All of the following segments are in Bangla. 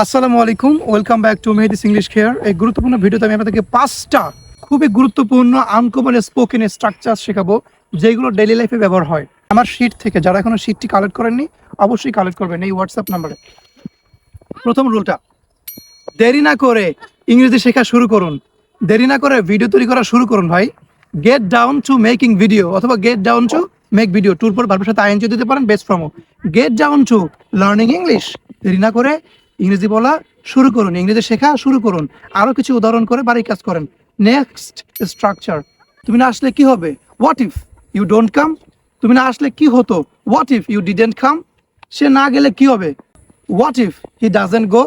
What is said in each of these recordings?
আসসালামু আলাইকুম, welcome back to Mehedi's English care এই গুরুত্বপূর্ণ ভিডিওতে আমি আপনাদেরকে পাঁচটা খুবই গুরুত্বপূর্ণ আনকমন স্পোকেন স্ট্রাকচার শেখাবো, যেগুলো ডেইলি লাইফে ব্যবহার হয়। আমার শিট থেকে, যারা এখনও শিটটি কালেক্ট করেননি, অবশ্যই কালেক্ট করবেন এই হোয়াটসঅ্যাপ নাম্বারে প্রথম রুলটা দেরি না করে ইংরেজি শেখা শুরু করুন। দেরি না করে ভিডিও তৈরি করা শুরু করুন, ভাই। Get down to making video অথবা get down to make video টুর পর ভার্বের সাথে আইএনজি দিতে পারেন best from get down to learning English দেরি না করে ইংরেজি বলা শুরু করুন, ইংরেজি শেখা শুরু করুন, আরও কিছু উদাহরণ করে বাড়ির কাজ করেন। নেক্সট স্ট্রাকচার তুমি না আসলে কি হবে? What if you don't come তুমি না আসলে কি হতো? What if you didn't come সে না গেলে কি হবে? What if he doesn't go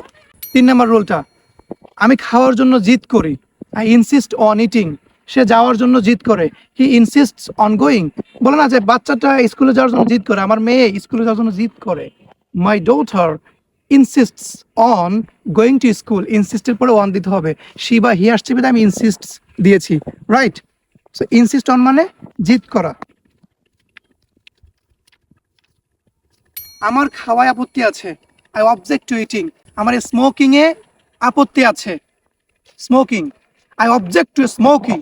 তিন নম্বর রোলটা, আমি খাওয়ার জন্য জিদ করি। আই ইনসিস্ট অন ইটিং সে যাওয়ার জন্য জিদ করে। হি ইনসিস্ট অন গোয়িং বলে না যে বাচ্চাটা স্কুলে যাওয়ার জন্য জিদ করে, আমার মেয়ে স্কুলে যাওয়ার জন্য জিদ করে। My daughter insist on going to school ইনসিস্টের পরে অন দিতে হবে। সি বা হি আসছে আমি ইনসিস্ট দিয়েছি। রাইট সো ইনসিস্ট অন মানে জিদ করা। আমার খাওয়ায় আপত্তি আছে। আই অবজেক্ট টু ইটিং আমার স্মোকিং এ আপত্তি আছে। Smoking I object to smoking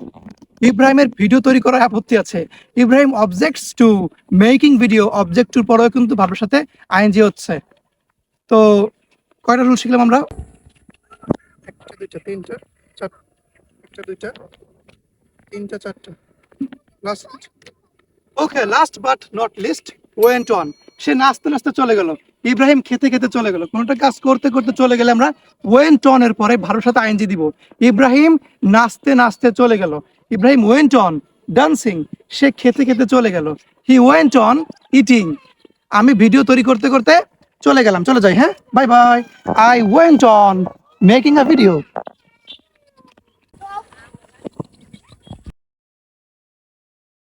ইব্রাহিমের ভিডিও তৈরি করার আপত্তি আছে। Ibrahim objects to making video object টুর পরেও কিন্তু ভাবের সাথে আইএনজি হচ্ছে। তো কয়টা রুল শিখলাম আমরা? একটা দুইটা তিনটা চার একটা দুইটা তিনটা চারটা। Last okay last but not least went on সে নাচতে নাচতে চলে গেল। ইব্রাহিম খেতে খেতে চলে গেল। কোনটা কাজ করতে করতে চলে গেলে আমরা ওয়েন্ট অন এর পরে ভারত সাথে আইনজি দিব। ইব্রাহিম নাচতে নাচতে চলে গেল। ইব্রাহিম ওয়েন্ট অন ডান্সিং সে খেতে খেতে চলে গেল। হি ওয়েন্ট অন ইটিং আমি ভিডিও তৈরি করতে করতে চলে গেলাম চলে যাই হ্যাঁ? Bye bye I went on making a video